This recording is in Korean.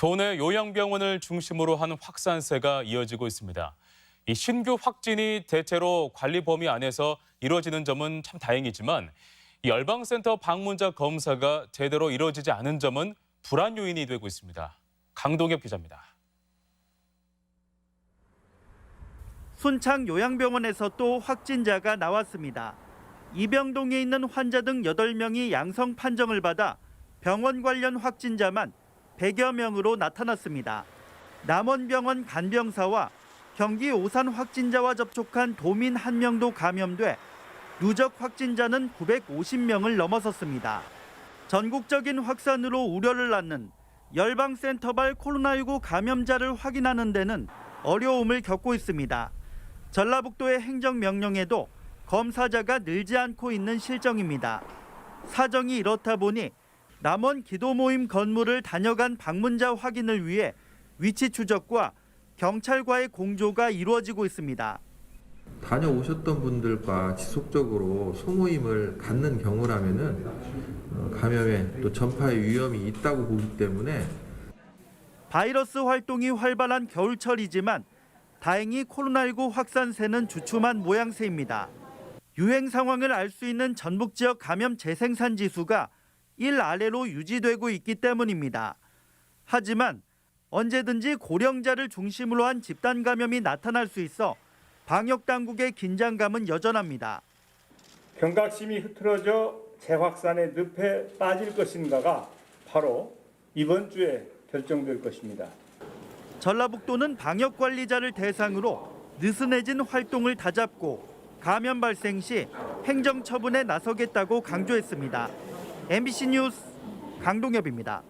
도내 요양병원을 중심으로 한 확산세가 이어지고 있습니다. 이 신규 확진이 대체로 관리 범위 안에서 이루어지는 점은 참 다행이지만 이 열방센터 방문자 검사가 제대로 이루어지지 않은 점은 불안 요인이 되고 있습니다. 강동엽 기자입니다. 순창 요양병원에서 또 확진자가 나왔습니다. 이병동에 있는 환자 등 8명이 양성 판정을 받아 병원 관련 확진자만 100여 명으로 나타났습니다. 남원병원 간병사와 경기 오산 확진자와 접촉한 도민 1명도 감염돼 누적 확진자는 950명을 넘어섰습니다. 전국적인 확산으로 우려를 낳는 열방센터발 코로나19 감염자를 확인하는 데는 어려움을 겪고 있습니다. 전라북도의 행정명령에도 검사자가 늘지 않고 있는 실정입니다. 사정이 이렇다 보니 남원 기도 모임 건물을 다녀간 방문자 확인을 위해 위치 추적과 경찰과의 공조가 이루어지고 있습니다. 다녀오셨던 분들과 지속적으로 소모임을 갖는 경우라면은 어, 감염에 또 전파의 위험이 있다고 보기 때문에 바이러스 활동이 활발한 겨울철이지만 다행히 코로나19 확산세는 주춤한 모양새입니다. 유행 상황을 알 수 있는 전북 지역 감염 재생산 지수가 1 아래로 유지되고 있기 때문입니다. 하지만 언제든지 고령자를 중심으로 한 집단 감염이 나타날 수 있어 방역 당국의 긴장감은 여전합니다. 경각심이 흐트러져 재확산의 늪에 빠질 것인가가 바로 이번 주에 결정될 것입니다. 전라북도는 방역 관리자를 대상으로 느슨해진 활동을 다잡고 감염 발생 시 행정 처분에 나서겠다고 강조했습니다. MBC 뉴스 강동엽입니다.